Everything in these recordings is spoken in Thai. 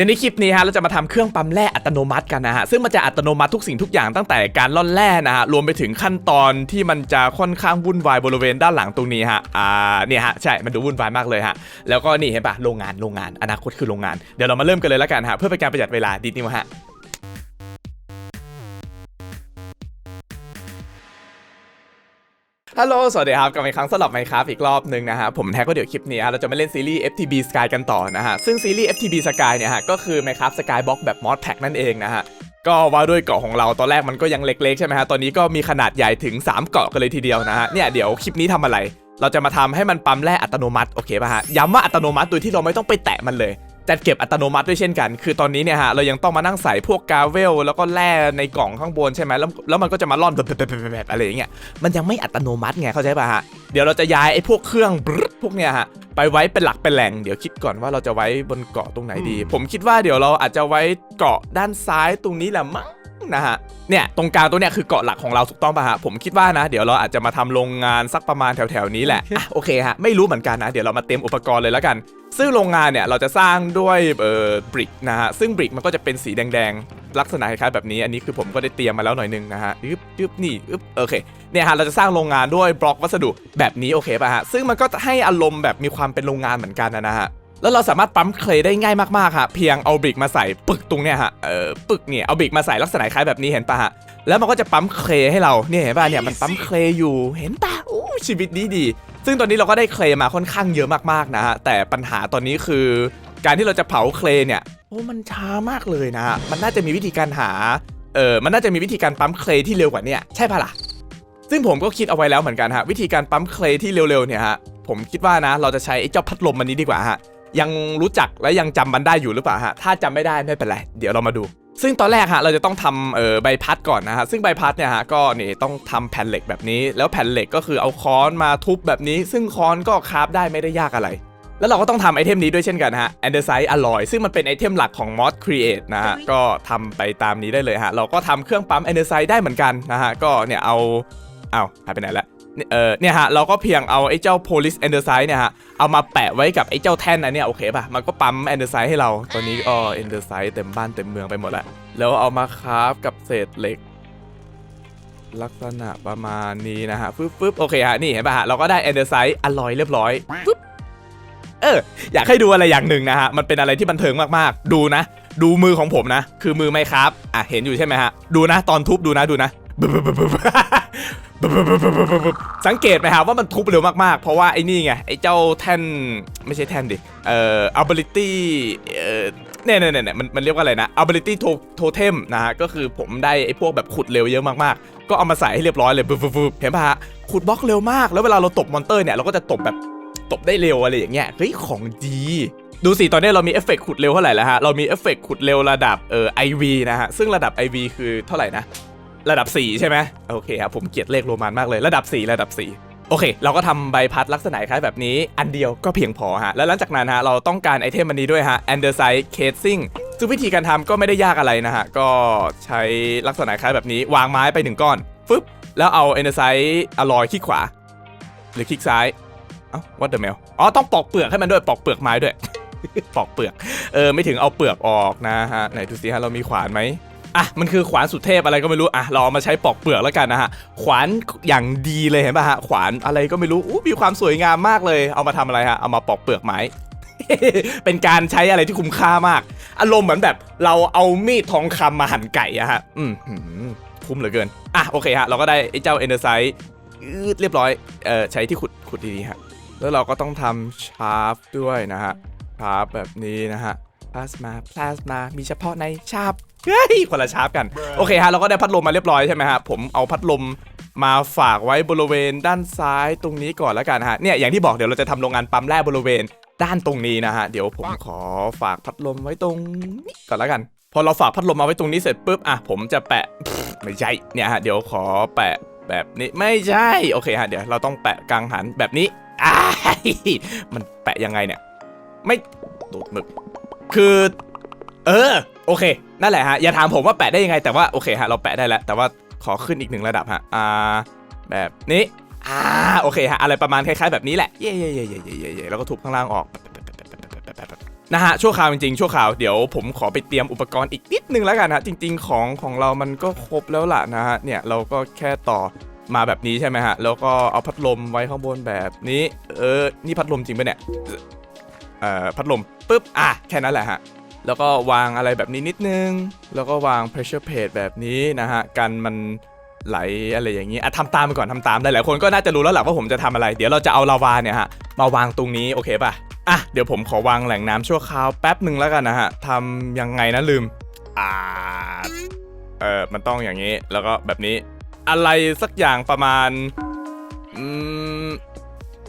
ดี๋ยวในคลิปนี้ฮะเราจะมาทำเครื่องปั๊มแร่อัตโนมัติกันนะฮะซึ่งมันจะอัตโนมัติทุกสิ่งทุกอย่างตั้งแต่การล่อนแร่นะฮะรวมไปถึงขั้นตอนที่มันจะค่อนข้างวุ่นวายบริเวณด้านหลังตรงนี้ฮะอ่าเนี่ยฮะใช่มันดูวุ่นวายมากเลยฮะแล้วก็นี่เห็นปะโรงงานโรงงานอนาคตคือโรงงานเดี๋ยวเรามาเริ่มกันเลยแล้วกันฮะเพื่อเป็นการประหยัดเวลาดิดนิ้วฮะ ฮัลโหล สวัสดีครับกลับมาอีกครั้งสำหรับไมครับอีกรอบหนึ่งนะฮะ ผมแท็กก็เดี๋ยวคลิปนี้เราจะมาเล่นซีรีส์ FTB Sky กันต่อนะฮะ ซึ่งซีรีส์ FTB Sky เนี่ยฮะ ก็คือ Minecraft Skybox แบบ Mod Pack นั่นเองนะฮะ ก็ว่าด้วยเกาะของเราตอนแรกมันก็ยังเล็กๆ ใช่ไหมฮะ ตอนนี้ก็มีขนาดใหญ่ถึง 3 เกาะกันเลยทีเดียวนะฮะ เนี่ยเดี๋ยวคลิปนี้ทำอะไร เราจะมาทำให้มันปั๊มแร่อัตโนมัติ โอเคป่ะฮะ ย้ำว่าอัตโนมัติโดยที่เราไม่ต้องไปแตะมันเลย จัดเก็บอัตโนมัติด้วยเช่นกัน คือตอนนี้เนี่ยฮะเรายังต้องมานั่งใส่พวกกาเวล แล้วก็แร่ในกล่องข้างบนใช่ไหมแล้วแล้วมันก็จะมาล่อนแบบๆๆๆอะไรอย่างเงี้ยมันยังไม่อัตโนมัติไงเข้าใจป่ะฮะเดี๋ยวเราจะย้ายไอ้พวกเครื่องบรึ๊ดพวกเนี้ยฮะไปไว้เป็นหลักเป็นแหล่งเดี๋ยวคิดก่อนว่าเราจะไว้บนเกาะตรงไหนดี ผมคิดว่าเดี๋ยวเราอาจจะไว้เกาะด้านซ้ายตรงนี้แหละมั้งนะฮะ เนี่ยตรงกลางตัวเนี้ยคือเกาะหลักของเราถูกต้องป่ะฮะผมคิดว่านะ เดี๋ยวเราอาจจะมาทำโรงงานสักประมาณแถวๆนี้แหละอะโอเคฮะไม่รู้เหมือนกันนะเดี๋ยวเรามาเตรียมอุปกรณ์เลยแล้วกัน ซึ่งโรงงานเนี่ยเราจะสร้างด้วยเอ่อบริกนะฮะซึ่งบริกมันก็จะเป็นสีแดงๆลักษณะคล้ายๆแบบนี้อันนี้คือผมก็ได้เตรียมมาแล้วหน่อยนึงนะฮะยึบยึบนี่ยึบโอเคเนี่ยฮะเราจะสร้างโรงงานด้วยบล็อกวัสดุแบบนี้โอเคป่ะฮะซึ่งมันก็จะให้อารมณ์แบบมีความเป็นโรงงานเหมือนกันนะฮะ แล้วเราสามารถปั๊มเคลได้ง่ายมากๆฮะเพียงเอาบริกมาใส่ปึกตรงเนี้ยฮะเออปึกเนี่ยเอาบริกมาใส่ลักษณะคล้ายแบบนี้เห็นป่ะฮะแล้วมันก็จะปั๊มเคลให้เราเนี่ยเห็นป่ะเนี่ยมันปั๊มเคลอยู่เห็นป่ะโอ้ชีวิตดีดี ซึ่งตอนนี้เราก็ได้เคลมาค่อนข้างเยอะมากๆนะฮะแต่ปัญหาตอนนี้คือ การที่เราจะเผาเคลเนี่ยโอ้มันช้ามากเลยนะฮะมันน่าจะมีวิธีการหาเออมันน่าจะมีวิธีการปั๊มเคลที่เร็วกว่านี้ใช่ปะล่ะซึ่งผมก็คิดเอาไว้แล้วเหมือนกันฮะวิธีการปั๊มเคลที่เร็วๆเนี่ยฮะผมคิดว่านะเราจะใช้ไอ้เจ้าพัดลมมันนี้ดีกว่าฮะ ยังรู้จักและยังจำมันได้อยู่หรือเปล่าฮะถ้าจำไม่ได้ไม่เป็นไรเดี๋ยวเรามาดู ซึ่งตอนแรกฮะเราจะต้องทำเออใบพัดก่อนนะฮะซึ่งใบพัดเนี่ยฮะก็นี่ต้องทำแผ่นเหล็กแบบนี้ แล้วแผ่นเหล็กก็คือเอาค้อนมาทุบแบบนี้ ซึ่งค้อนก็คราฟได้ไม่ได้ยากอะไรแล้วเราก็ต้องทำไอเทมนี้ด้วยเช่นกันฮะ Andesite Alloy ซึ่งมันเป็นไอเทมหลักของ Mod Create นะฮะ ก็ทำไปตามนี้ได้เลยฮะ เราก็ทำเครื่องปั๊ม Andesite ได้เหมือนกันนะฮะ ก็เนี่ยเอา เอาหายไปไหนละ เนี่ยเออเนี่ยฮะเราก็เพียงเอาไอ้เจ้า Police Andesite เนี่ยฮะเอามาแปะไว้กับไอ้เจ้าแท่นอันเนี้ยโอเคป่ะมันก็ปั๊ม Andesite ให้เราตอนนี้ก็ Andesite เต็มบ้านเต็มเมืองไปหมดแล้วแล้วเอามาคราฟกับเศษเหล็ก ลักษณะประมาณนี้นะฮะฟึ๊บฟึ๊บโอเคฮะนี่เห็นป่ะฮะเราก็ได้ Andesite Alloy เรียบร้อยฟึบเอออยากให้ดูอะไรอย่างหนึ่งนะฮะมันเป็นอะไรที่บันเทิงมากๆ ดูนะ ดูมือของผมนะ คือมือไม่ครับอะเห็นอยู่ใช่ไหมฮะดูนะ ตอนทุบดูนะดูนะ สังเกตไหมครับว่ามันทุบเร็วมากๆ เพราะว่าไอ้นี่ไง ไอ้เจ้าแท่น ไม่ใช่แท่นดิ เอ่อ ability เอ่เนี่ยเนี่ยเนี่ยมันมันเรียกว่าอะไรนะ ability totem นะฮะ ก็คือผมได้ไอ้พวกแบบขุดเร็วเยอะมากๆ ก็เอามาใส่ให้เรียบร้อยเลยปุ๊บเห็นป่ะฮะ ขุดบล็อกเร็วมาก แล้วเวลาเราตบมอนเตอร์เนี่ย เราก็จะตบแบบตบได้เร็วอะไรอย่างเงี้ย เฮ้ย ของดีดูสิ ตอนนี้เรามีเอฟเฟกขุดเร็วเท่าไหร่แล้วฮะ เรามีเอฟเฟกขุดเร็วระดับเอ่อไอวีนะฮะ ซึ่งระดับ IV คือเท่าไหร่นะ ระดับ 4 ใช่ไหมโอเคครับผมเกลียดเลขโรมันมากเลยระดับ 4 ระดับ 4โอเค เราก็ทำใบพัดลักษณะคล้ายแบบนี้ อันเดียวก็เพียงพอฮะ แล้วหลังจากนั้นฮะ เราต้องการไอเทมอันนี้ด้วยฮะ Andesite Casing ซึ่งวิธีการทำก็ไม่ได้ยากอะไรนะฮะ ก็ใช้ลักษณะคล้ายแบบนี้ วางไม้ไปหนึ่งก้อน ฟึบ แล้วเอา Andesite Alloy คลิกขวา หรือคลิกซ้าย เอ้า what the mail อ๋อ ต้องปอกเปลือกให้มันด้วย ปอกเปลือกไม้ด้วย ปอกเปลือก เออ ไม่ถึงเอาเปลือกออกนะฮะ ไหนดูสิฮะ เรามีขวานไหม อะมันคือขวานสุดเทพอะไรก็ไม่รู้อะเราเอามาใช้ปอกเปลือกแล้วกันนะฮะขวานอย่างดีเลยเห็นป่ะฮะขวานอะไรก็ไม่รู้อู้มีความสวยงามมากเลย เอามาทำอะไรฮะเอามาปอกเปลือกไม้ เป็นการใช้อะไรที่คุ้มค่ามาก อารมณ์เหมือนแบบ เราเอามีดทองคำมาหั่นไก่อะฮะอืมคุ้มเหลือเกินอะโอเคฮะเราก็ได้ไอ้เจ้าเอนเดอร์ไซด์เรียบร้อยเอ่อใช้ที่ขุดขุดดีๆฮะแล้วเราก็ต้องทำชาร์ปด้วยนะฮะชาร์ปแบบนี้นะฮะพลาสมาพลาสมามีเฉพาะในชาร์ป เฮ้ยคนละชาร์ปกัน โอเคฮะเราก็ได้พัดลมมาเรียบร้อยใช่ไหมฮะผมเอาพัดลมมาฝากไว้บริเวณด้านซ้ายตรงนี้ก่อนแล้วกันฮะเนี่ยอย่างที่บอกเดี๋ยวเราจะทำโรงงานปั๊มแร่บริเวณด้านตรงนี้นะฮะเดี๋ยวผมขอฝากพัดลมไว้ตรงนี้ก่อนแล้วกันพอเราฝากพัดลมมาไว้ตรงนี้เสร็จปุ๊บอะผมจะแปะไม่ใช่เนี่ยฮะเดี๋ยวขอแปะแบบนี้ไม่ใช่โอเคฮะเดี๋ยวเราต้องแปะกลางหันแบบนี้อ้ายมันแปะยังไงเนี่ย ไม่ตูดหมึกคือ เออ โอเค นั่นแหละฮะ อย่าถามผมว่าแปะได้ยังไง แต่ว่าโอเคฮะ เราแปะได้แล้ว แต่ว่าขอขึ้นอีกหนึ่งระดับฮะ อ่า แบบนี้ อ่า โอเคฮะ อะไรประมาณคล้ายๆแบบนี้แหละเย่เย่เย่เย่เย่เย่เย่แล้วก็ทุบข้างล่างออก นะฮะ ชั่วคราวจริงๆ ชั่วคราว เดี๋ยวผมขอไปเตรียมอุปกรณ์อีกนิดนึงแล้วกันฮะ จริง ๆ ของของเรามันก็ครบแล้วล่ะนะฮะ เนี่ยเราก็แค่ต่อมาแบบนี้ใช่ไหมฮะ แล้วก็เอาพัดลมไว้ข้างบนแบบนี้ เออ นี่พัดลมจริงปะเนี่ย เอ่อ พัดลมปุ๊บ อะ แค่นั้นแหละฮะ แล้วก็วางอะไรแบบนี้นิดนึง แล้วก็วาง pressure plate แบบนี้นะฮะ กันมันไหลอะไรอย่างนี้อะทำตามไปก่อนทำตามหลายๆคนก็น่าจะรู้แล้วแหละว่าผมจะทำอะไร เดี๋ยวเราจะเอาลาวาเนี่ยฮะ มาวางตรงนี้โอเคป่ะ อะ เดี๋ยวผมขอวางแหล่งน้ำชั่วคราวแป๊บหนึ่งแล้วกันนะฮะทำยังไงนะลืม อ่า เออมันต้องอย่างนี้ แล้วก็แบบนี้ อะไรสักอย่างประมาณ อืม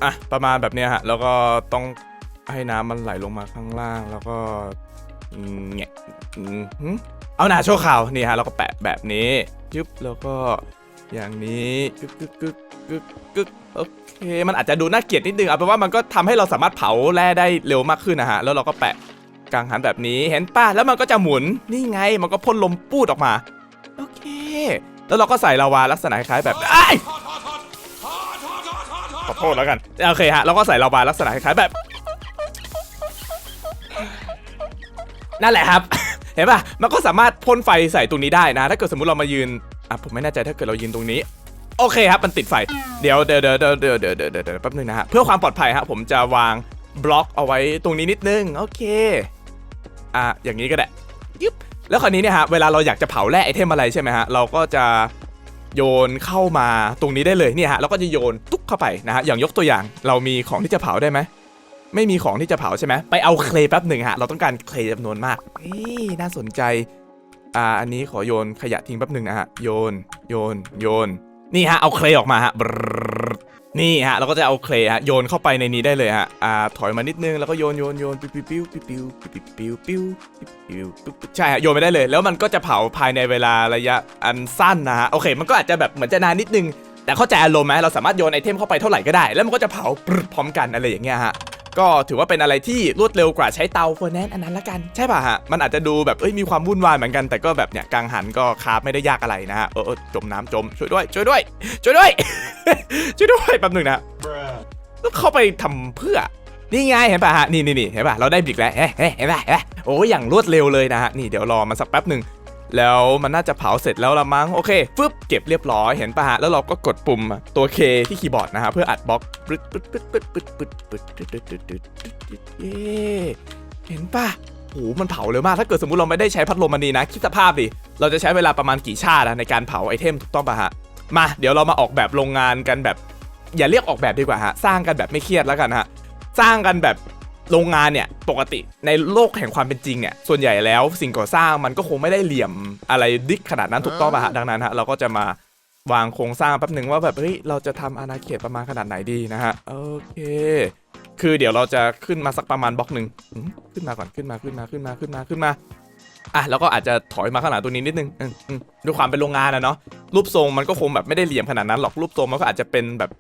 อะ ประมาณแบบเนี้ยฮะ แล้วก็ต้องให้น้ำมันไหลลงมาข้างล่าง แล้วก็ เงี้ยอืมหึเอาหนาชั่วคราวนี่ฮะแล้วก็แปะแบบนี้ยึบแล้วก็อย่างนี้กึกกึกกึกกึกกึกโอเคมันอาจจะดูน่าเกลียดนิดนึงเอาเป็นว่ามันก็ทำให้เราสามารถเผาแร่ได้เร็วมากขึ้นนะฮะแล้วเราก็แปะกลางหันแบบนี้เห็นป่ะแล้วมันก็จะหมุนนี่ไงมันก็พ่นลมปูดออกมาโอเค แล้วเราก็ใส่ลาวาลักษณะคล้ายๆแบบไอ้ขอโทษแล้วกันโอเคฮะเราก็ใส่ลาวาลักษณะคล้ายๆแบบ นั่นแหละครับ เห็นป่ะ มันก็สามารถพ่นไฟใส่ตรงนี้ได้นะ ถ้าเกิดสมมติเรามายืน อะ ผมไม่แน่ใจถ้าเกิดเรายืนตรงนี้ โอเคครับ มันติดไฟ เดี๋ยวเดี๋ยวเดี๋ยวเดี๋ยวเดี๋ยวเดี๋ยวเดี๋ยวแป๊บนึงนะฮะ เพื่อความปลอดภัยครับผมจะวางบล็อกเอาไว้ตรงนี้นิดนึง โอเค อะ อย่างนี้ก็ได้ยึบแล้วคราวนี้เนี่ยฮะ เวลาเราอยากจะเผาแร่ไอเทมอะไรใช่ไหมฮะ เราก็จะโยนเข้ามาตรงนี้ได้เลยเนี่ยฮะ เราก็จะโยนตุ๊กเข้าไปนะฮะ อย่างยกตัวอย่าง เรามีของที่จะเผาได้ไหม ไม่มีของที่จะเผาใช่ไหมไปเอาเคลย์แป๊บหนึ่งฮะ เราต้องการเคลย์จำนวนมากเฮ้ยน่าสนใจ อ่า อันนี้ขอโยนขยะทิ้งแป๊บหนึ่งนะฮะ โยน โยน โยน นี่ฮะ เอาเคลย์ออกมาฮะ นี่ฮะ เราก็จะเอาเคลย์ฮะ โยนเข้าไปในนี้ได้เลยฮะ อ่า ถอยมานิดนึง แล้วก็โยน โยน โยนปิ้วปิ้วปิ้วปิ้วปิ้วปิ้วปิ้วปิ้วปิ้วปิ้วใช่ฮะ โยนไปได้เลย แล้วมันก็จะเผาภายในเวลาระยะอันสั้นนะฮะ โอเค มันก็อาจจะแบบเหมือนจะนานนิดนึง แต่เข้าใจอารมณ์ไหมเราสามารถโยนไอเทมเข้าไปเท่าไหร่ก็ได้ แล้วมันก็จะเผาพร้อมกันอะไรอย่างเงี้ยฮะ ก็ถือว่าเป็นอะไรที่รวดเร็วกว่าใช้เตาเฟอร์แนนอันนั้นละกัน ใช่ป่ะฮะ มันอาจจะดูแบบเอ้ยมีความวุ่นวายเหมือนกันแต่ก็แบบเนี่ยกลางหันก็คาฟไม่ได้ยากอะไรนะฮะเออจมน้ำจมช่วยด้วย ช่วยด้วย ช่วยด้วย ช่วยด้วยแป๊บหนึ่งนะแล้วเข้าไปทำเพื่อนี่ไงเห็นป่ะฮะนี่นี่นี่เห็นป่ะเราได้บิกแล้วเฮ้ยเฮ้ยเห็นป่ะเห็นป่ะโอ้ยอย่างรวดเร็วเลยนะฮะนี่เดี๋ยวรอมาสักแป๊บหนึ่ง แล้วมันน่าจะเผาเสร็จแล้วละมั้ง โอเคฟึบเก็บเรียบร้อยเห็นปะฮะ แล้วเราก็กดปุ่มตัว K ที่คีย์บอร์ดนะฮะเพื่ออัดบล็อกปึ๊ดปึ๊ดปึ๊ดปึ๊ดปึ๊ดปึ๊ดปึ๊ดปึ๊ดปึ๊ดปึ๊ดปึ๊ดปึ๊ดเย้เห็นปะโอ้โหมันเผาเร็วมาก ถ้าเกิดสมมติเราไม่ได้ใช้พัดลมมันนี้นะ คิดสภาพดิ เราจะใช้เวลาประมาณกี่ชาติอะในการเผาไอเทมถูกต้องปะฮะ มา เดี๋ยวเรามาออกแบบโรงงานกันแบบ อย่าเรียกออกแบบดีกว่าฮะ สร้างกันแบบไม่เครียดแล้วกันฮะ สร้างกันแบบ โรงงานเนี่ยปกติในโลกแห่งความเป็นจริงเนี่ยส่วนใหญ่แล้วสิ่งก่อสร้างมันก็คงไม่ได้เหลี่ยมอะไรดิกขนาดนั้นถูกต้องป่ะฮะดังนั้นฮะเราก็จะมาวางโครงสร้างแป๊บหนึ่งว่าแบบเฮ้ยเราจะทำอาณาเขตประมาณขนาดไหนดีนะฮะโอเค คือเดี๋ยวเราจะขึ้นมาสักประมาณบล็อกหนึ่งอืมขึ้นมาก่อนขึ้นมาขึ้นมาขึ้นมาขึ้นมาขึ้นมาอะแล้วก็อาจจะถอยมาข้างหลังตัวนี้นิดนึงอืมอืมด้วยความเป็นโรงงานนะเนาะรูปทรงมันก็คงแบบไม่ได้เหลี่ยมขนาดนั้นหรอกรูปทรงมันก็อาจจะเป็นแบบ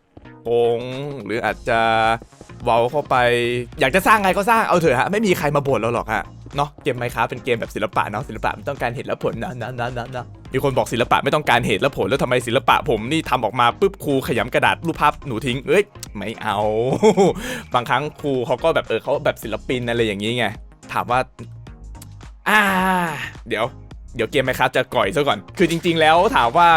โค้งหรืออาจจะ เว้าเข้าไป อยากจะสร้างไงก็สร้างเอาเถอะฮะไม่มีใครมาบ่นเราหรอกฮะเนาะเกมไมค้าเป็นเกมแบบศิลปะเนาะศิลปะมันต้องการเหตุและผลนะนะนะนะนะมีคนบอกศิลปะไม่ต้องการเหตุและผลแล้วทำไมศิลปะผมนี่ทำออกมาปุ๊บครูขยำกระดาษรูปภาพหนูทิ้งเอ้ยไม่เอา บางครั้งครูเขาก็แบบเออเขาแบบศิลปินอะไรอย่างนี้ไงถามว่าอ่า เดี๋ยวเดี๋ยวเกมไหมครับจะก่อยซะก่อน คือจริง ๆ แล้วถามว่า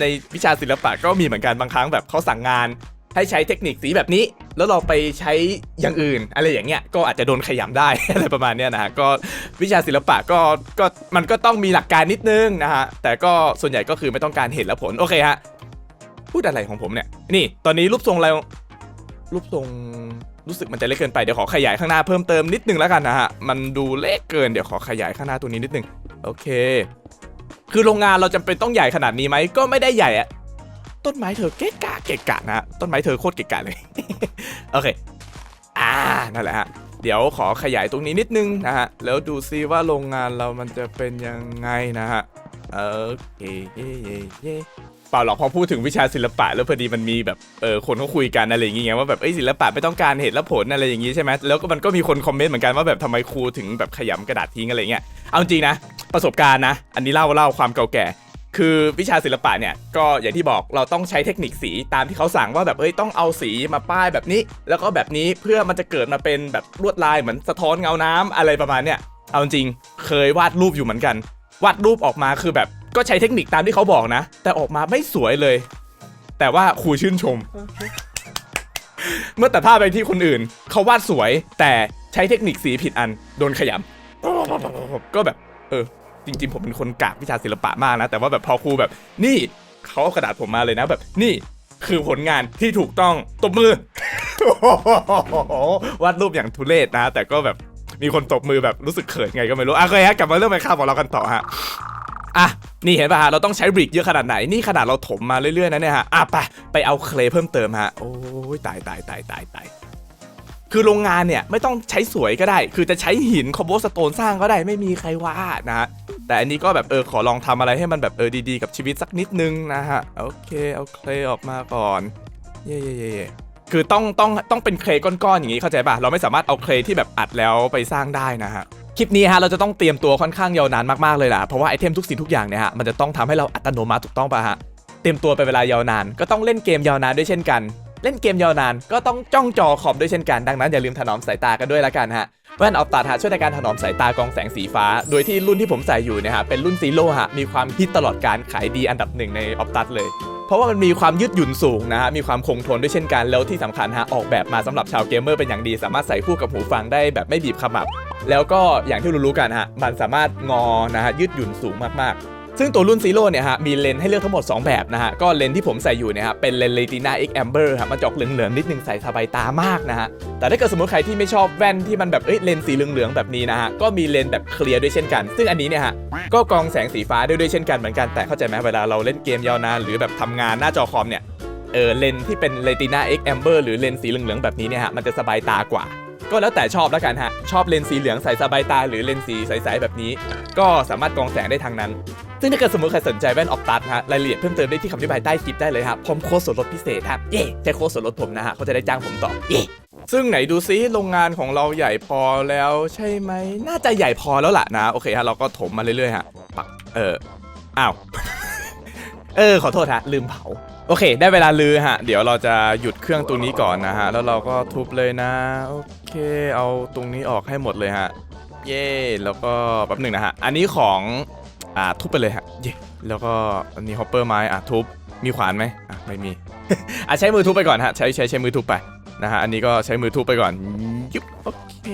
ในวิชาศิลปะก็มีเหมือนกันบางครั้งแบบเขาสั่งงาน ให้ใช้เทคนิคสีแบบนี้ แล้วเราไปใช้อย่างอื่น อะไรอย่างเงี้ยก็อาจจะโดนขยำได้ อะไรประมาณเนี้ยนะฮะก็วิชาศิลปะก็ก็มันก็ต้องมีหลักการนิดนึงนะฮะแต่ก็ส่วนใหญ่ก็คือไม่ต้องการเหตุและผลโอเคฮะพูดอะไรของผมเนี่ยนี่ตอนนี้รูปทรงเรารูปทรงรู้สึกมันจะเล็กเกินไปเดี๋ยวขอขยายข้างหน้าเพิ่มเติมนิดนึงแล้วกันนะฮะมันดูเล็กเกินเดี๋ยวขอขยายข้างหน้าตัวนี้นิดนึงโอเค คือโรงงานเราจำเป็นต้องใหญ่ขนาดนี้ไหมก็ไม่ได้ใหญ่อะ ต้นไม้เธอเกะกะเกะกะนะฮะต้นไม้เธอโคตรเกะกะเลย โอเค อ่า นั่นแหละฮะ เดี๋ยวขอขยายตรงนี้นิดนึงนะฮะ แล้วดูซิว่าโรงงานเรามันจะเป็นยังไงนะฮะโอเคเย่เย่เย่เปล่าหรอกพอพูดถึงวิชาศิลปะแล้วพอดีมันมีแบบเออคนเขาคุยกันอะไรอย่างเงี้ยว่าแบบเอ้ศิลปะไม่ต้องการเหตุและผลอะไรอย่างงี้ใช่ไหมแล้วก็มันก็มีคนคอมเมนต์เหมือนกันว่าแบบทำไมครูถึงแบบขยำกระดาษทิ้งอะไรเงี้ยเอาจริงนะประสบการณ์นะ อันนี้เล่าเล่าความเก่าแก่ คือวิชาศิลปะเนี่ยก็อย่างที่บอกเราต้องใช้เทคนิคสีตามที่เขาสั่งว่าแบบเอ้ยต้องเอาสีมาป้ายแบบนี้ แล้วก็แบบนี้เพื่อมันจะเกิดมาเป็นแบบลวดลายเหมือนสะท้อนเงาน้ำอะไรประมาณเนี้ยเอาจริงเคยวาดรูปอยู่เหมือนกัน วาดรูปออกมาคือแบบก็ใช้เทคนิคตามที่เขาบอกนะ แต่ออกมาไม่สวยเลย แต่ว่าครูชื่นชม เมื่อแต่ภาพไปที่คนอื่นเขาวาดสวย แต่ใช้เทคนิคสีผิดอันโดนขยำก็แบบ เออ จริงๆผมเป็นคนกากวิชาศิลปะมากนะ แต่ว่าแบบพอครูแบบ นี่เขาเอากระดาษผมมาเลยนะแบบนี่คือผลงานที่ถูกต้องตบมือ วาดรูปอย่างทุเรศนะ แต่ก็แบบมีคนตบมือแบบรู้สึกเขินไงก็ไม่รู้อะโอเคฮะกลับมาเรื่องไปข้าวของเรากันต่อฮะอะนี่เห็นป่ะฮะเราต้องใช้บริกเยอะขนาดไหนนี่ขนาดเราถมมาเรื่อยๆนะเนี่ยฮะอะไปไปเอาเคลย์เพิ่มเติมฮะโอ้ยตายตายตายตายตาย คือโรงงานเนี่ยไม่ต้องใช้สวยก็ได้ คือจะใช้หินคอมโบสโตนสร้างก็ได้ไม่มีใครว่านะฮะแต่อันนี้ก็แบบเออขอลองทำอะไรให้มันแบบเออดีๆกับชีวิตสักนิดนึงนะฮะโอเคเอาเคลออกมาก่อนเย่เย่เย่คือต้องต้องต้องเป็นเคลก้อนๆอย่างนี้เข้าใจป่ะเราไม่สามารถเอาเคลที่แบบอัดแล้วไปสร้างได้นะฮะคลิปนี้ฮะเราจะต้องเตรียมตัวค่อนข้างยาวนานมากๆเลยล่ะเพราะว่าไอเทมทุกสิ่งทุกอย่างเนี่ยฮะมันจะต้องทำให้เราอัตโนมัติถูกต้องป่ะฮะเตรียมตัวไปเวลายาวนานก็ต้องเล่นเกมยาวนานด้วยเช่นกัน เล่นเกมยาวนาน ก็ต้องจ้องจอคอมด้วยเช่นกันดังนั้นอย่าลืมถนอมสายตากันด้วยละกันฮะแว่นออฟตาฮะช่วยในการถนอมสายตากองแสงสีฟ้า โดยที่รุ่นที่ผมใส่อยู่เนี่ยฮะเป็นรุ่นซีโร่ฮะมีความฮิตตลอดการขายดีอันดับหนึ่งในออฟตัดเลยเพราะว่ามันมีความยืดหยุ่นสูงนะฮะ มีความคงทนด้วยเช่นกัน แล้วที่สำคัญฮะ ออกแบบมาสำหรับชาวเกมเมอร์เป็นอย่างดี สามารถใส่คู่กับหูฟังได้แบบไม่บีบขมับ แล้วก็อย่างที่รู้ๆกันฮะ มันสามารถงอนะฮะยืดหยุ่นสูงมากๆ ซึ่งตัวรุ่นซีโร่เนี่ยฮะมีเลนส์ให้เลือกทั้งหมด 2 แบบนะฮะก็เลนส์ที่ผมใส่อยู่เนี่ยฮะเป็นเลนส์ Retina X Amber ฮะมันจออกเหลืองๆนิดนึงใส่สบายตามากนะฮะแต่ถ้าเกิดสมมติใครที่ไม่ชอบแว่นที่มันแบบเอ้ยเลนส์สีเหลืองๆแบบนี้นะฮะก็มีเลนส์แบบเคลียร์ด้วยเช่นกัน ซึ่งอันนี้เนี่ยฮะก็กรองแสงสีฟ้าด้วยด้วยเช่นกันเหมือนกันแต่เข้าใจไหมเวลาเราเล่นเกมยาวนานหรือแบบทำงานหน้าจอคอมเนี่ยเออเลนส์ที่เป็น Retina X Amber หรือเลนส์สีเหลืองๆแบบนี้เนี่ยฮะมันจะสบายตากว่า ก็แล้วแต่ชอบแล้วกันฮะ ชอบเลนส์สีเหลืองใสสบายตา หรือเลนส์สีใสๆแบบนี้ ก็สามารถกรองแสงได้ทางนั้น ซึ่งถ้าเกิดสมมติใครสนใจแว่นออฟตัสฮะ รายละเอียดเพิ่มเติมได้ที่คำอธิบายใต้คลิปได้เลยครับ พร้อมโค้ดส่วนลดพิเศษครับ เย่ใช้โค้ดส่วนลดผมนะฮะเขาจะได้จ้างผมต่อ เย่ซึ่งไหนดูซิโรงงานของเราใหญ่พอแล้วใช่ไหม น่าจะใหญ่พอแล้วล่ะนะ โอเคฮะ เราก็ถมมาเรื่อยๆฮะ ปัก เออ อ้าว เออ ขอโทษฮะ ลืมเผา โอเค ได้เวลาลือฮะ เดี๋ยวเราจะหยุดเครื่องตัวนี้ก่อนนะฮะ แล้วเราก็ทุบเลยนะ โอเค เอาตรงนี้ออกให้หมดเลยฮะ เย่แล้วก็แป๊บหนึ่งนะฮะ อันนี้ของ อ่า ทุบไปเลยฮะ เย่แล้วก็อันนี้ฮอปเปอร์ไม้ อะ ทุบ มีขวานไหมอะ ไม่มี อะ ใช้มือทุบไปก่อนฮะ ใช้ใช้ใช้มือทุบไปนะฮะ อันนี้ก็ใช้มือทุบไปก่อนยุบโอเค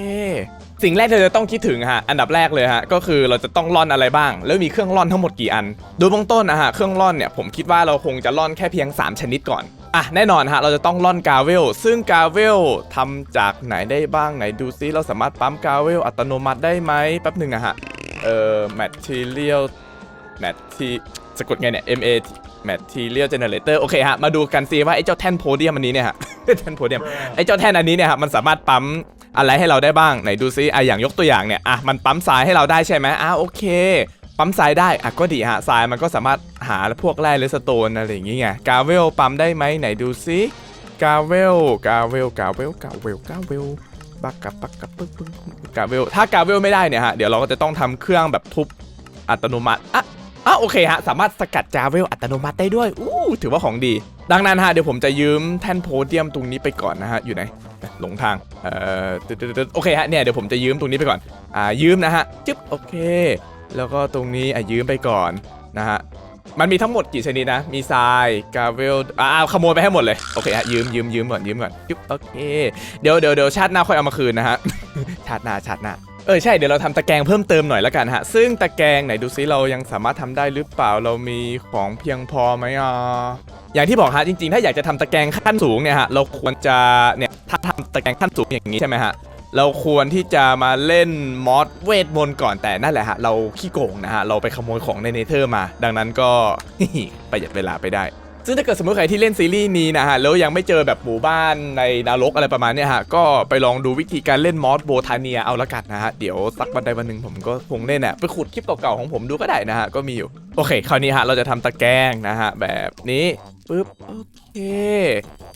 สิ่งแรกที่เราจะต้องคิดถึงฮะอันดับแรกเลยฮะก็คือเราจะต้องร่อนอะไรบ้าง แล้วมีเครื่องร่อนทั้งหมดกี่อัน โดยเบื้องต้นนะฮะเครื่องร่อนเนี่ยผมคิดว่าเราคงจะร่อนแค่เพียง 3 ชนิดก่อนอะแน่นอนฮะเราจะต้องร่อนกาเวล ซึ่งกาเวลทำจากไหนได้บ้างไหนดูซิเราสามารถปั๊มกาเวลอัตโนมัติได้ไหมแป๊บหนึ่งนะฮะเอ่อ material mat สะกดไงเนี่ย M A material generator โอเคฮะ มาดูกันซิว่าไอ้เจ้าแท่นโพเดียมอันนี้เนี่ยฮะ แท่นโพเดียมไอ้เจ้าแท่นอันนี้เนี่ยฮะ มันสามารถปั๊ม อะไรให้เราได้บ้างไหนดูซิอะอย่างยกตัวอย่างเนี่ยอะมันปั๊มทรายให้เราได้ใช่ไหมอะโอเค ปั๊มทรายได้อะก็ดีฮะทรายมันก็สามารถหาพวกแร่หรือสโตนอะไรอย่างงี้ไงกาเวลปั๊มได้ไหมไหนดูซิกาเวลกาเวลกาเวลกาเวลกาเวลบักกับบักกับปึ๊กปึ๊กกาเวลถ้ากาเวลไม่ได้เนี่ยฮะเดี๋ยวเราก็จะต้องทำเครื่องแบบทุบอัตโนมัติอะอะโอเคฮะสามารถสกัดจาเวลอัตโนมัติได้ด้วยอู้ถือว่าของดี ดังนั้นฮะเดี๋ยวผมจะยืมแท่นโพเดียมตรงนี้ไปก่อนนะฮะอยู่ไหน หลงทาง เอ่อโอเคฮะ เนี่ยเดี๋ยวผมจะยืมตรงนี้ไปก่อน อ่า ยืมนะฮะ จึ๊บ โอเค แล้วก็ตรงนี้ อะ ยืมไปก่อนนะฮะ มันมีทั้งหมดกี่ชนิดนะ มีทราย กาเวล อ่าขโมยไปให้หมดเลย โอเคฮะ ยืมยืมยืมก่อน ยืมก่อน จึ๊บ โอเค เดี๋ยวเดี๋ยวเดี๋ยวชาติหน้าค่อยเอามาคืนนะฮะ ชาติหน้า ชาติหน้า ออใช่เดี๋ยวเราทำตะแกรงเพิ่มเติมหน่อยล้วกันฮะ ซึ่งตะแกรงไหนดูซิเรายังสามารถทำได้หรือเปล่าเรามีของเพียงพอไหมอะอย่างที่บอกฮะจริงๆ ถ้าอยากจะทำตะแกรงขั้นสูงเนี่ยฮะเราควรจะเนี่ยถ้าทำตะแกรงขั้นสูงอย่างนี้ใช่ไหมฮะเราควรที่จะมาเล่นมอดเวทมนต์ก่อนแต่นั่นแหละฮะเราขี้โกงนะฮะเราไปขโมยของในเนเธอร์มา ดังนั้นก็ประหยัดเวลาไปได้ ซึ่งถ้าเกิดสมมติใครที่เล่นซีรีส์นี้นะฮะแล้วยังไม่เจอแบบหมู่บ้านในนรกอะไรประมาณเนี้ยฮะก็ไปลองดูวิธีการเล่นมอสโบทาเนียเอาละกันนะฮะเดี๋ยวสักวันใดวันหนึ่งผมก็คงเล่นอะไปขุดคลิปเก่าๆของผมดูก็ได้นะฮะก็มีอยู่โอเค คราวนี้ฮะเราจะทำตะแกรงนะฮะแบบนี้ปึ๊บโอเค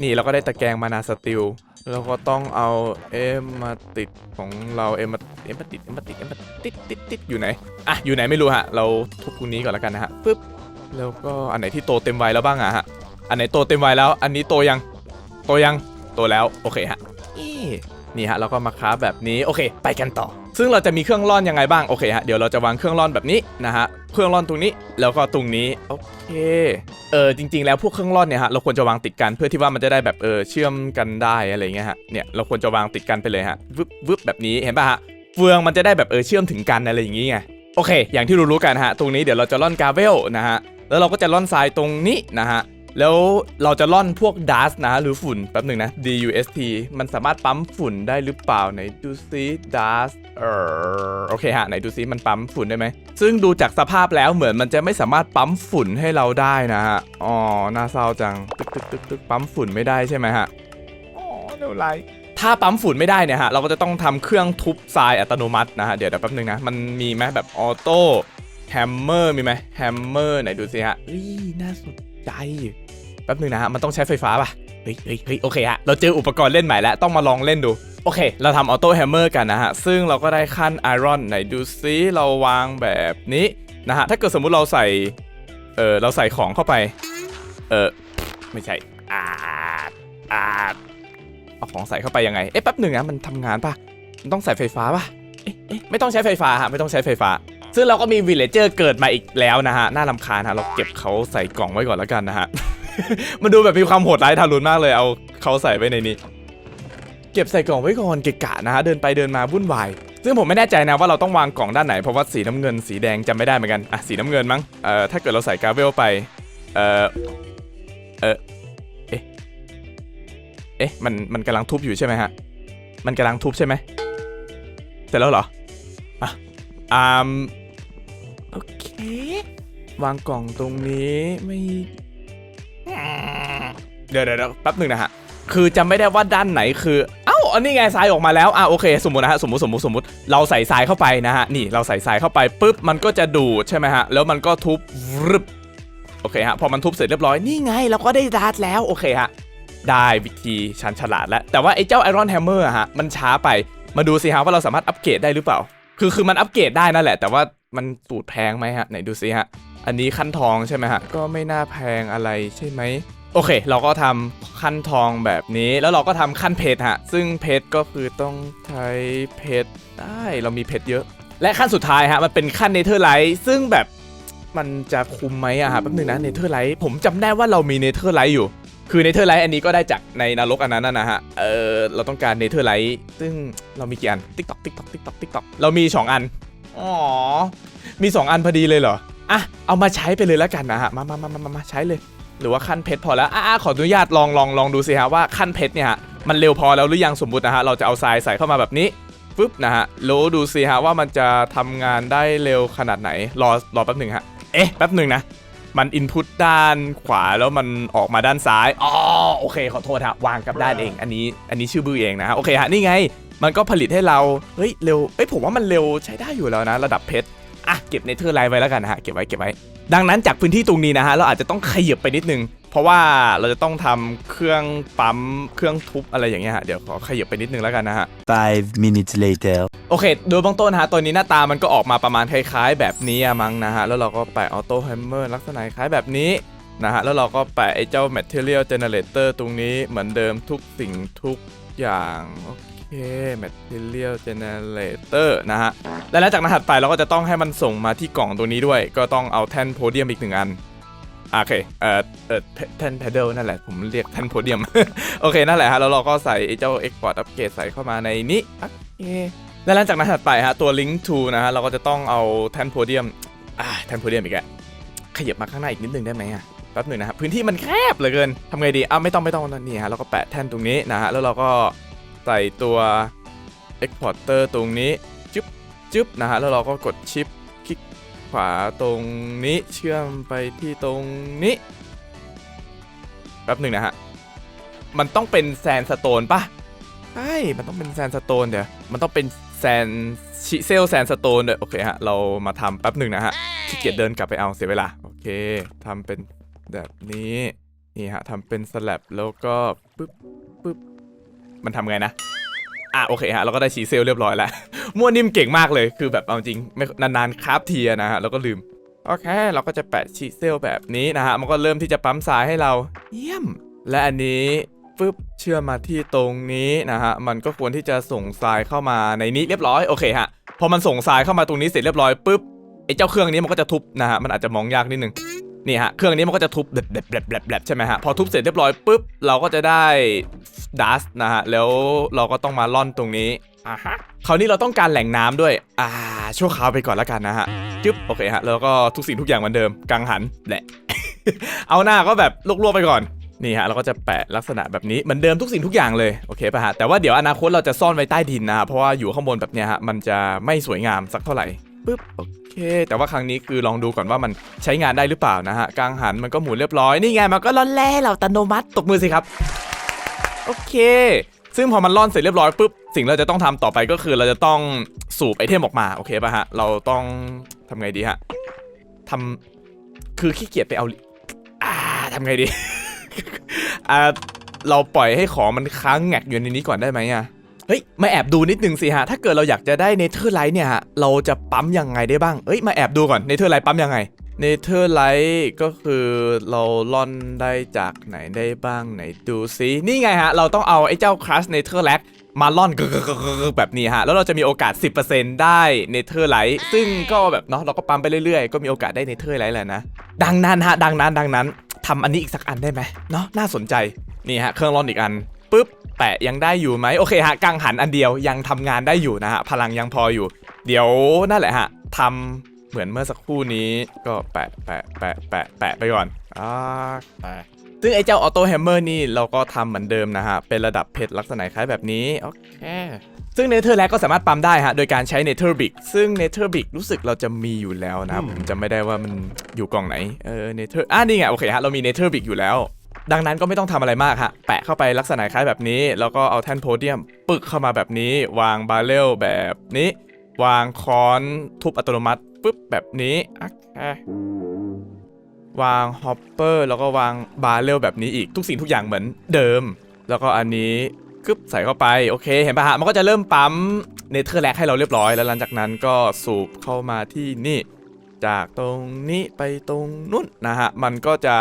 นี่เราก็ได้ตะแกรงมานาสติลเราก็ต้องเอาเอ็มมาติดของเราเอ็มมาเอ็มมาติดเอ็มมาติดเอ็มมาติดติดติดอยู่ไหนอะอยู่ไหนไม่รู้ฮะเราทุบตรงนี้ก่อนแล้วกันนะฮะปึ๊บ แล้วก็อันไหนที่โตเต็มวัยแล้วบ้างอะฮะ อันไหนโตเต็มวัยแล้ว อันนี้โตยัง โตยัง โตแล้วโอเคฮะอีนี่ฮะเราก็มาคราฟแบบนี้โอเค ไปกันต่อ ซึ่งเราจะมีเครื่องร่อนยังไงบ้างโอเคฮะเดี๋ยวเราจะวางเครื่องร่อนแบบนี้นะฮะเครื่องร่อนตรงนี้แล้วก็ตรงนี้โอเคเออจริง ๆ แล้วพวกเครื่องร่อนเนี่ยฮะเราควรจะวางติดกันเพื่อที่ว่ามันจะได้แบบเออเชื่อมกันได้อะไรเงี้ยฮะเนี่ยเราควรจะวางติดกันไปเลยฮะวึบวึบแบบนี้เห็นป่ะฮะเฟืองมันจะได้แบบเออเชื่อมถึงกันอะไรอย่างงี้ไงโอเค อย่างที่รู้ๆกันฮะ ตรงนี้เดี๋ยวเราจะล่อนกาเวลนะฮะ แล้วเราก็จะล่อนทรายตรงนี้นะฮะแล้วเราจะล่อนพวกดัสนะ หรือฝุ่นแป๊บหนึ่งนะ dust มันสามารถปั๊มฝุ่นได้หรือเปล่าไหนดูซิดัสเออโอเคฮะไหนดูซิมันปั๊มฝุ่นได้ไหม ซึ่งดูจากสภาพแล้วเหมือนมันจะไม่สามารถปั๊มฝุ่นให้เราได้นะฮะอ๋อน่าเศร้าจังตึกตึกตึกตึกปั๊มฝุ่นไม่ได้ใช่ไหมฮะอ๋อเดี๋ยวไรถ้าปั๊มฝุ่นไม่ได้เนี่ยฮะเราก็จะต้องทำเครื่องทุบทรายอัตโนมัตินะฮะเดี๋ยวเดี๋ยวแป๊บนึงนะมันมีไหมแบบออโต้ แฮมเมอร์มีไหมแฮมเมอร์ไหนดูสิฮะเฮ้ยน่าสนใจแป๊บนึงนะฮะมันต้องใช้ไฟฟ้าป่ะเฮ้ยเฮ้ยเฮ้ยโอเคฮะเราเจออุปกรณ์เล่นใหม่แล้วต้องมาลองเล่นดู โอเค เราทำออโต้แฮมเมอร์กันนะฮะ ซึ่งเราก็ได้ขั้นไอรอนไหนดูซิเราวางแบบนี้นะฮะ ถ้าเกิดสมมุติเราใส่ เออเราใส่ของเข้าไป เออไม่ใช่อาดอาดเอาของใส่เข้าไปยังไง เอ๊ะแป๊บหนึ่งนะมันทำงานป่ะมันต้องใส่ไฟฟ้าป่ะเอ๊ะไม่ต้องใช้ไฟฟ้าฮะไม่ต้องใช้ไฟฟ้า ซึ่งเราก็มีวิลเลเจอร์เกิดมาอีกแล้วนะฮะน่ารำคาญฮะเราเก็บเขาใส่กล่องไว้ก่อนแล้วกันนะฮะ มันดูแบบมีความโหดร้ายทารุณมากเลยเอาเขาใส่ไว้ในนี้ เก็บใส่กล่องไว้ก่อนเกะกะนะฮะเดินไปเดินมาวุ่นวายซึ่งผมไม่แน่ใจนะว่าเราต้องวางกล่องด้านไหนเพราะว่าสีน้ำเงินสีแดงจำไม่ได้เหมือนกันอะสีน้ำเงินมั้งเอ่อถ้าเกิดเราใส่กราเวลไปเอ่อเออเอ๊ะเอ๊ะมันมันกำลังทุบอยู่ใช่ไหมฮะมันกำลังทุบใช่ไหมเสร็จแล้วเหรออะอ่า โอเควางกล่องตรงนี้ไม่เดี๋ยวเดี๋ยวเดี๋ยวแป๊บหนึ่งนะฮะ คือจำไม่ได้ว่าด้านไหนคือ เอ้าอันนี้ไงทรายออกมาแล้ว อะโอเค สมมตินะฮะ สมมติสมมติสมมติ เราใส่ทรายเข้าไปนะฮะ นี่เราใส่ทรายเข้าไปปุ๊บ มันก็จะดูดใช่ไหมฮะ แล้วมันก็ทุบรึบ โอเคฮะ พอมันทุบเสร็จเรียบร้อย นี่ไงเราก็ได้ดาร์ตแล้ว โอเคฮะ ได้วิธีชันฉลาดแล้ว แต่ว่าไอ้เจ้าไอรอนแฮมเมอร์ฮะ มันช้าไป มาดูสิฮะว่าเราสามารถอัปเกรดได้หรือเปล่า คือคือมันอัปเกรดได้นั่นแหละ แต่ว่า มันสูตรแพงไหมฮะไหนดูสิฮะอันนี้ขั้นทองใช่ไหมฮะก็ไม่น่าแพงอะไรใช่ไหมโอเค เราก็ทำขั้นทองแบบนี้แล้วเราก็ทำขั้นเพชรฮะซึ่งเพชรก็คือต้องใช้เพชรได้เรามีเพชรเยอะ และขั้นสุดท้ายฮะมันเป็นขั้นเนเธอร์ไลท์ซึ่งแบบมันจะคุมไหมอะฮะแป๊บนึงนะเนเธอร์ไลท์ผมจำได้ว่าเรามีเนเธอร์ไลท์อยู่ คือเนเธอร์ไลท์อันนี้ก็ได้จากในนรกอันนั้นนะฮะเออเราต้องการเนเธอร์ไลท์ซึ่งเรามีกี่อันติ๊กต็อกติ๊กต็อกติ๊กต็อกติ๊กต็อกเรามี 2 อัน อ๋อ มี 2 อันพอดีเลยเหรอ อะ เอามาใช้ไปเลยแล้วกันนะฮะ มามามามามาใช้เลย หรือว่าขั้นเพชรพอแล้ว อะขออนุญาตลองลองลองดูสิฮะว่าขั้นเพชรเนี่ยฮะ มันเร็วพอแล้วหรือยังสมมุตินะฮะ เราจะเอาทรายใส่เข้ามาแบบนี้ปึ๊บนะฮะแล้ดูสิฮะว่ามันจะทำงานได้เร็วขนาดไหน รอรอแป๊บหนึ่งฮะ เอ๊ะ แป๊บหนึ่งนะ มันอินพุตด้านขวาแล้วมันออกมาด้านซ้าย อ๋อ โอเค ขอโทษฮะ วางกับด้านเอง อันนี้ อันนี้ชื่อบื้อเองนะฮะ โอเคฮะ นี่ไง มันก็ผลิตให้เรา เฮ้ยเร็ว เอ้ยผมว่ามันเร็วใช้ได้อยู่แล้วนะ ระดับเพชร อะเก็บเนเธอร์ไลน์ไว้แล้วกันนะฮะ เก็บไว้เก็บไว้ ดังนั้นจากพื้นที่ตรงนี้นะฮะ เราอาจจะต้องขยับไปนิดนึง เพราะว่าเราจะต้องทำเครื่องปั๊ม เครื่องทุบอะไรอย่างเงี้ยฮะ เดี๋ยวขอขยับไปนิดนึงแล้วกันนะฮะ Five minutes later. โอเค โดยเบื้องต้นนะฮะตัวนี้หน้าตามันก็ออกมาประมาณคล้ายๆ แบบนี้อะมั้งนะฮะ แล้วเราก็แปะออโต้แฮมเมอร์ลักษณะคล้ายแบบนี้นะฮะ แล้วเราก็แปะไอ้เจ้า Material Generator ตรงนี้เหมือนเดิมทุกสิ่งทุกอย่างโอเค Material Generator นะฮะ และหลังจากนั้นถัดไปเราก็จะต้องให้มันส่งมาที่กล่องตัวนี้ด้วย ก็ต้องเอาแท่นโพเดียมอีกหนึ่งอันโอเค เอ่อ เอ่อ แท่น paddle นั่นแหละ ผมเรียกแท่นโพเดียม โอเค นั่นแหละฮะ แล้วเราก็ใส่ไอ้เจ้า export upgrade ใส่เข้ามาในนี้โอเคและหลังจากนั้นถัดไปฮะ ตัว link to นะฮะ เราก็จะต้องเอาแท่นโพเดียม อ่า แท่นโพเดียมอีกแล้วขยับมาข้างหน้าอีกนิดนึงได้ไหมอะแป๊บหนึ่งนะครับพื้นที่มันแคบเหลือเกินทำไงดีอะไม่ต้องไม่ต้องนี่ฮะ เราก็แปะแท่นตรงนี้นะฮะ แล้วเราก็ ใส่ตัว exporter ตรงนี้จึ๊บจึ๊บนะฮะ แล้วเราก็กดชิปคลิกขวาตรงนี้เชื่อมไปที่ตรงนี้แป๊บหนึ่งนะฮะ มันต้องเป็นแซนสโตนปะใช่ มันต้องเป็นแซนสโตนเดี๋ยว มันต้องเป็นแซนชิเซลแซนสโตนเดี๋ยวโอเคฮะ เรามาทำแป๊บหนึ่งนะฮะขี้เกียจเดินกลับไปเอาเสียเวลา โอเคทำเป็นแบบนี้ นี่ฮะทำเป็นสลับแล้วก็ปึ๊บปึ๊บ มันทำไงนะอะโอเคฮะเราก็ได้ชีเซลเรียบร้อยแล้วมั่วนิ่มเก่งมากเลยคือแบบเอาจริงไม่นานๆคราฟเทียนะฮะแล้วก็ลืมโอเค เราก็จะแปะชีเซลแบบนี้นะฮะมันก็เริ่มที่จะปั๊มทรายให้เราเยี่ยม และอันนี้ฟึบเชื่อมมาที่ตรงนี้นะฮะมันก็ควรที่จะส่งทรายเข้ามาในนี้เรียบร้อยโอเคฮะพอมันส่งทรายเข้ามาตรงนี้เสร็จเรียบร้อยปุ๊บไอ้เจ้าเครื่องนี้มันก็จะทุบนะฮะมันอาจจะมองยากนิดนึง นี่ฮะเครื่องนี้มันก็จะทุบแบบแบบแบบแบบแบบใช่ไหมฮะพอทุบเสร็จเรียบร้อยปุ๊บเราก็จะได้ดัสนะฮะแล้วเราก็ต้องมาล่อนตรงนี้อ่าฮะคราวนี้เราต้องการแหล่งน้ำด้วย อ่า ชั่วคราวไปก่อนแล้วกันนะฮะจึ๊บโอเคฮะแล้วก็ทุกสิ่งทุกอย่างเหมือนเดิมกังหันแหละ เอาหน้าก็แบบลวกๆไปก่อนนี่ฮะเราก็จะแปะลักษณะแบบนี้เหมือนเดิมทุกสิ่งทุกอย่างเลยโอเคป่ะฮะแต่ว่าเดี๋ยวอนาคตเราจะซ่อนไว้ใต้ดินนะฮะเพราะว่าอยู่ข้างบนแบบเนี้ยฮะมันจะไม่สวยงามสักเท่าไหร่ ปึ๊บโอเค แต่ว่าครั้งนี้คือลองดูก่อนว่ามันใช้งานได้หรือเปล่านะฮะกังหันมันก็หมุนเรียบร้อยนี่ไงมันก็ล่อนแล่เราอัตโนมัติตบมือสิครับ โอเค ซึ่งพอมันล่อนเสร็จเรียบร้อยปุ๊บสิ่งเราจะต้องทำต่อไปก็คือเราจะต้องสูบไอเทมออกมาโอเคป่ะฮะเราต้องทำไงดีฮะทำคือขี้เกียจไปเอาอ่าทำไงดีอ่าเราปล่อยให้ของมันค้างแงกอยู่ในนี้ก่อนได้ไหมอะ เฮ้ยมาแอบดูนิดนึงสิฮะถ้าเกิดเราอยากจะได้เนเธอร์ไลท์เนี่ยฮะเราจะปั๊มยังไงได้บ้างเอ้ยมาแอบดูก่อนเนเธอร์ไลท์ปั๊มยังไงเนเธอร์ไลท์ก็คือเราล่อนได้จากไหนได้บ้างไหนดูซินี่ไงฮะ เราต้องเอาไอ้เจ้าครัชเนเธอร์แลกมาล่อนแบบนี้ฮะ แล้วเราจะมีโอกาส 10%ได้เนเธอร์ไลท์ซึ่งก็แบบเนาะเราก็ปั๊มไปเรื่อยๆ ก็มีโอกาสได้เนเธอร์ไลท์แหละนะ ดังนั้นฮะ ดังนั้นดังนั้นทำอันนี้อีกสักอันได้ไหมเนาะน่าสนใจนี่ฮะเครื่องร่อนอีกอัน ปุ๊บแปะยังได้อยู่ไหมโอเคฮะกังหันอันเดียวยังทำงานได้อยู่นะฮะพลังยังพออยู่ เดี๋ยวนั่นแหละฮะทำเหมือนเมื่อสักครู่นี้ก็แปะแปะแปะแปะแปะไปก่อนอ่าแปะซึ่งไอ้เจ้าออโต้แฮมเมอร์นี่เราก็ทำเหมือนเดิมนะฮะ เป็นระดับเพชรลักษณะคล้ายแบบนี้ โอเค ซึ่งเนเธอร์แลกก็สามารถปั๊มได้ฮะ โดยการใช้เนเธอร์บิกซึ่งเนเธอร์บิกรู้สึกเราจะมีอยู่แล้วนะ ผมจำไม่ได้ว่ามันอยู่กล่องไหน เออเนเธอร์อะนี่ไง โอเคฮะ เรามีเนเธอร์บิกอยู่แล้ว ดังนั้นก็ไม่ต้องทำอะไรมากฮะ แปะเข้าไปลักษณะคล้ายแบบนี้ แล้วก็เอาแท่นโพเดียม ปึกเข้ามาแบบนี้ วางบาเรลแบบนี้ วางค้อนทุบอัตโนมัติปึ๊บแบบนี้โอเควางฮอปเปอร์แล้วก็วางบาเรลแบบนี้อีกทุกสิ่งทุกอย่างเหมือนเดิม แล้วก็อันนี้กึบใส่เข้าไปโอเคเห็นปะฮะมันก็จะเริ่มปั๊มเนเธอร์แลกให้เราเรียบร้อย แล้วหลังจากนั้นก็สูบเข้ามาที่นี่ จากตรงนี้ไปตรงนู้นนะฮะมันก็จะ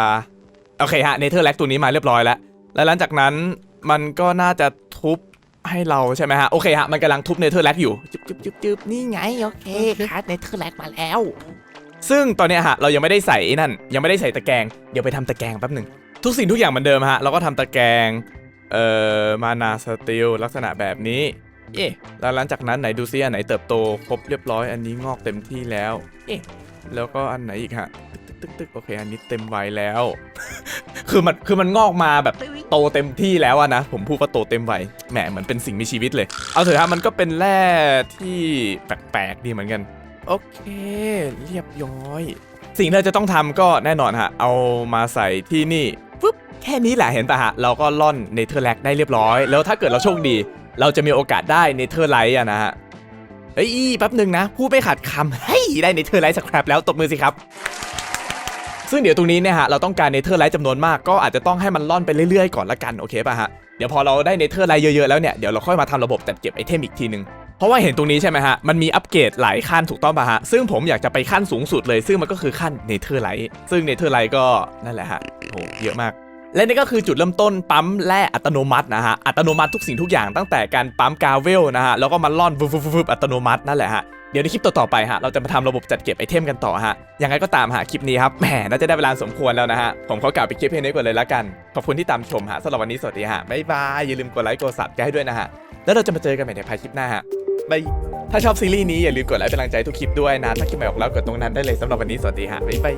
โอเคฮะเนเธอร์แลกตัวนี้มาเรียบร้อยแล้ว แล้วหลังจากนั้นมันก็น่าจะทุบให้เราใช่ไหมฮะ โอเคฮะ มันกำลังทุบเนเธอร์แลกอยู่จึ๊บจึ๊บจึ๊บจึ๊บนี่ไง โอเคคัสเนเธอร์แลกมาแล้ว ซึ่งตอนเนี้ยฮะ เรายังไม่ได้ใส่ไอ้นั่น ยังไม่ได้ใส่ตะแกรงเดี๋ยวไปทำตะแกรงแป๊บหนึ่งทุกสิ่งทุกอย่างเหมือนเดิมฮะ เราก็ทำตะแกรงเอ่อมานาสตีลลักษณะแบบนี้เอ๊ะแล้วหลังจากนั้นไหนดูซิอันไหนเติบโตครบเรียบร้อยอันนี้งอกเต็มที่แล้วเอ๊ะแล้วก็อันไหนอีกฮะตึกตึกตึกโอเค อันนี้เต็มวัยแล้ว คือมันคือมันงอกมาแบบโตเต็มที่แล้วอะนะ ผมพูดว่าโตเต็มวัยแหมเหมือนเป็นสิ่งมีชีวิตเลย เอาเถอะฮะมันก็เป็นแร่ที่แปลกๆดีเหมือนกัน โอเค เรียบร้อย สิ่งที่เราจะต้องทำก็แน่นอนฮะ เอามาใส่ที่นี่ปุ๊บแค่นี้แหละเห็นปะฮะ เราก็ล่อนเนเธอร์แลกได้เรียบร้อย แล้วถ้าเกิดเราโชคดี เราจะมีโอกาสได้เนเธอร์ไลท์อะนะฮะเฮ้ยแป๊บหนึ่งนะพูดไม่ขาดคำเฮ้ยได้เนเธอร์ไลท์สครับแล้วตบมือสิครับ ซึ่งเดี๋ยวตรงนี้เนี่ยฮะเราต้องการเนเธอร์ไลท์จำนวนมากก็อาจจะต้องให้มันล่อนไปเรื่อยๆก่อนละกันโอเคป่ะฮะเดี๋ยวพอเราได้เนเธอร์ไลท์เยอะๆแล้วเนี่ยเดี๋ยวเราค่อยมาทำระบบจัดเก็บไอเทมอีกทีนึงเพราะว่าเห็นตรงนี้ใช่ไหมฮะมันมีอัปเกรดหลายขั้นถูกต้องป่ะฮะซึ่งผมอยากจะไปขั้นสูงสุดเลย ซึ่งมันก็คือขั้นเนเธอร์ไลท์ซึ่งเนเธอร์ไลท์ก็นั่นแหละฮะโหเยอะมากและนี่ก็คือจุดเริ่มต้นปั๊มแร่อัตโนมัตินะฮะ อัตโนมัติทุกสิ่งทุกอย่างตั้งแต่การปั๊มกาเวลนะฮะ แล้วก็มาล่อนฟึบๆอัตโนมัตินั่นแหละฮะ เดี๋ยวในคลิปต่อๆไปฮะเราจะมาทำระบบจัดเก็บไอเทมกันต่อฮะยังไงก็ตามฮะคลิปนี้ครับแหมน่าจะได้เวลาสมควรแล้วนะฮะผมขอกล่าวไปดคลิปเพลงนี้ก่อนเลยละกันขอบคุณที่ตามชมฮะสำหรับวันนี้สวัสดีฮะบ๊ายบายอย่าลืมกดไลค์กดซับกันให้ด้วยนะฮะแล้วเราจะมาเจอกันใหม่ในภายคลิปหน้าฮะบายถ้าชอบซีรีส์นี้อย่าลืมกดไลค์เป็นกำลังใจทุกคลิปด้วยนะถ้าคลิปใหม่ออกแล้วกดตรงนั้นได้เลยสำหรับวันนี้สวัสดีฮะบ๊ายบาย